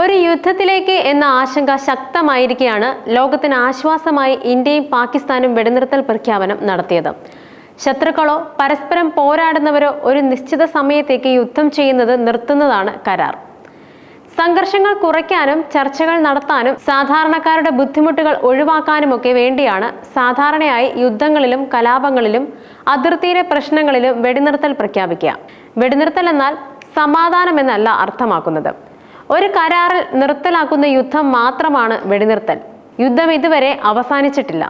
ഒരു യുദ്ധത്തിലേക്ക് എന്ന ആശങ്ക ശക്തമായിരിക്കെയാണ് ലോകത്തിന് ആശ്വാസമായി ഇന്ത്യയും പാകിസ്ഥാനും വെടിനിർത്തൽ പ്രഖ്യാപനം നടത്തിയത്. ശത്രുക്കളോ പരസ്പരം പോരാടുന്നവരോ ഒരു നിശ്ചിത സമയത്തേക്ക് യുദ്ധം ചെയ്യുന്നത് നിർത്തുന്നതാണ് കരാർ. സംഘർഷങ്ങൾ കുറയ്ക്കാനും ചർച്ചകൾ നടത്താനും സാധാരണക്കാരുടെ ബുദ്ധിമുട്ടുകൾ ഒഴിവാക്കാനുമൊക്കെ വേണ്ടിയാണ് സാധാരണയായി യുദ്ധങ്ങളിലും കലാപങ്ങളിലും അതിർത്തിയിലെ പ്രശ്നങ്ങളിലും വെടിനിർത്തൽ പ്രഖ്യാപിക്കുക. വെടിനിർത്തൽ എന്നാൽ സമാധാനം എന്നല്ല അർത്ഥമാക്കുന്നത്. ഒരു കരാറിൽ നിർത്തലാക്കുന്ന യുദ്ധം മാത്രമാണ് വെടിനിർത്തൽ. യുദ്ധം ഇതുവരെ അവസാനിച്ചിട്ടില്ല.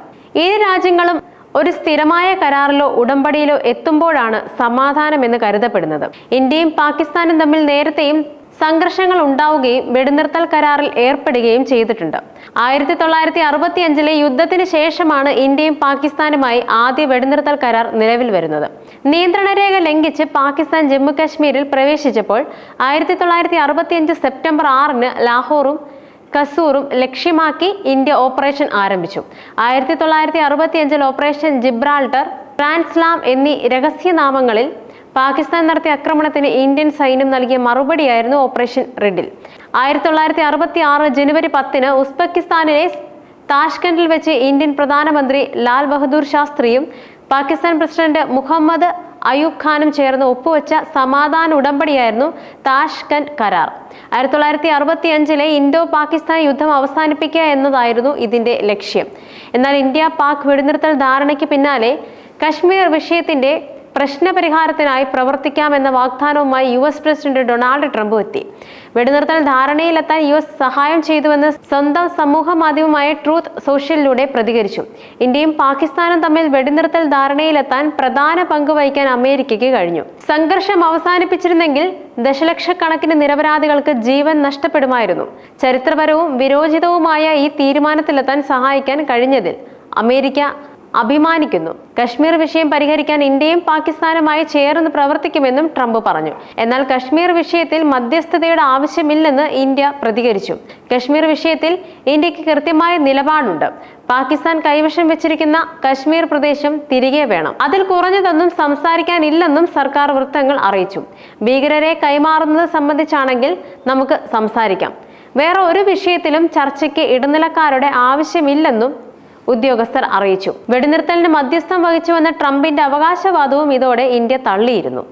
ഇരു രാജ്യങ്ങളും ഒരു സ്ഥിരമായ കരാറിലോ ഉടമ്പടിയിലോ എത്തുമ്പോഴാണ് സമാധാനമെന്ന് കരുതപ്പെടുന്നത്. ഇന്ത്യയും പാകിസ്ഥാനും തമ്മിൽ നേരത്തെയും സംഘർഷങ്ങൾ ഉണ്ടാവുകയും വെടിനിർത്തൽ കരാറിൽ ഏർപ്പെടുകയും ചെയ്തിട്ടുണ്ട്. ആയിരത്തി തൊള്ളായിരത്തി അറുപത്തി അഞ്ചിലെ യുദ്ധത്തിന് ശേഷമാണ് ഇന്ത്യയും പാകിസ്ഥാനുമായി ആദ്യ വെടിനിർത്തൽ കരാർ നിലവിൽ വരുന്നത്. നിയന്ത്രണരേഖ ലംഘിച്ച് പാകിസ്ഥാൻ ജമ്മു കാശ്മീരിൽ പ്രവേശിച്ചപ്പോൾ ആയിരത്തി തൊള്ളായിരത്തി അറുപത്തി അഞ്ച് സെപ്റ്റംബർ ആറിന് ലാഹോറും കസൂറും ലക്ഷ്യമാക്കി ഇന്ത്യ ഓപ്പറേഷൻ ആരംഭിച്ചു. ആയിരത്തി തൊള്ളായിരത്തി അറുപത്തി അഞ്ചിൽ ഓപ്പറേഷൻ ജിബ്രാൾട്ടർ ട്രാൻസ്ലാം എന്നീ രഹസ്യനാമങ്ങളിൽ പാകിസ്ഥാൻ നടത്തിയ ആക്രമണത്തിന് ഇന്ത്യൻ സൈന്യം നൽകിയ മറുപടിയായിരുന്നു ഓപ്പറേഷൻ റെഡിൽ. ആയിരത്തി തൊള്ളായിരത്തി അറുപത്തി ആറ് ജനുവരി പത്തിന് ഉസ്ബെക്കിസ്ഥാനിലെ താഷ്കണ്ടിൽ വെച്ച് ഇന്ത്യൻ പ്രധാനമന്ത്രി ലാൽ ബഹദൂർ ശാസ്ത്രിയും പാകിസ്ഥാൻ പ്രസിഡന്റ് മുഹമ്മദ് അയൂബ് ഖാനും ചേർന്ന് ഒപ്പുവെച്ച സമാധാന ഉടമ്പടിയായിരുന്നു താഷ്കണ്ട് കരാർ. ആയിരത്തി തൊള്ളായിരത്തി അറുപത്തി അഞ്ചിലെ ഇന്തോ പാകിസ്ഥാൻ യുദ്ധം അവസാനിപ്പിക്കുക എന്നതായിരുന്നു ഇതിന്റെ ലക്ഷ്യം. എന്നാൽ ഇന്ത്യ പാക് വെടിനിർത്തൽ ധാരണയ്ക്ക് പിന്നാലെ കശ്മീർ വിഷയത്തിന്റെ പ്രശ്നപരിഹാരത്തിനായി പ്രവർത്തിക്കാമെന്ന വാഗ്ദാനവുമായി U S president Donald Trump എത്തി. വെടിനിർത്തൽ ധാരണയിലെത്താൻ യു എസ് സഹായം ചെയ്തുവെന്ന് സ്വന്തം സമൂഹ മാധ്യമമായ ട്രൂത്ത് സോഷ്യലിലൂടെ പ്രതികരിച്ചു. ഇന്ത്യയും പാകിസ്ഥാനും തമ്മിൽ വെടിനിർത്തൽ ധാരണയിലെത്താൻ പ്രധാന പങ്ക് വഹിക്കാൻ അമേരിക്കയ്ക്ക് കഴിഞ്ഞു. സംഘർഷം അവസാനിപ്പിച്ചിരുന്നെങ്കിൽ ദശലക്ഷക്കണക്കിന് നിരപരാധികൾക്ക് ജീവൻ നഷ്ടപ്പെടുമായിരുന്നു. ചരിത്രപരവും വിരോചിതവുമായ ഈ തീരുമാനത്തിലെത്താൻ സഹായിക്കാൻ കഴിഞ്ഞതിൽ അമേരിക്ക അഭിമാനിക്കുന്നു. കശ്മീർ വിഷയം പരിഹരിക്കാൻ ഇന്ത്യയും പാകിസ്ഥാനുമായി ചേർന്ന് പ്രവർത്തിക്കുമെന്നും ട്രംപ് പറഞ്ഞു. എന്നാൽ കശ്മീർ വിഷയത്തിൽ മധ്യസ്ഥതയുടെ ആവശ്യമില്ലെന്ന് ഇന്ത്യ പ്രതികരിച്ചു. കശ്മീർ വിഷയത്തിൽ ഇന്ത്യയ്ക്ക് കൃത്യമായ നിലപാടുണ്ട്. പാകിസ്ഥാൻ കൈവശം വെച്ചിരിക്കുന്ന കശ്മീർ പ്രദേശം തിരികെ വേണം. അതിൽ കുറഞ്ഞതൊന്നും സംസാരിക്കാനില്ലെന്നും സർക്കാർ വൃത്തങ്ങൾ അറിയിച്ചു. ഭീകരരെ കൈമാറുന്നത് സംബന്ധിച്ചാണെങ്കിൽ നമുക്ക് സംസാരിക്കാം. വേറെ ഒരു വിഷയത്തിലും ചർച്ചയ്ക്ക് ഇടനിലക്കാരുടെ ആവശ്യമില്ലെന്നും ഉദ്യോഗസ്ഥർ അറിയിച്ചു. വെടിനിർത്തലിന് മധ്യസ്ഥം വഹിച്ചുവെന്ന ട്രംപിന്റെ അവകാശവാദവും ഇതോടെ ഇന്ത്യ തള്ളിയിരുന്നു.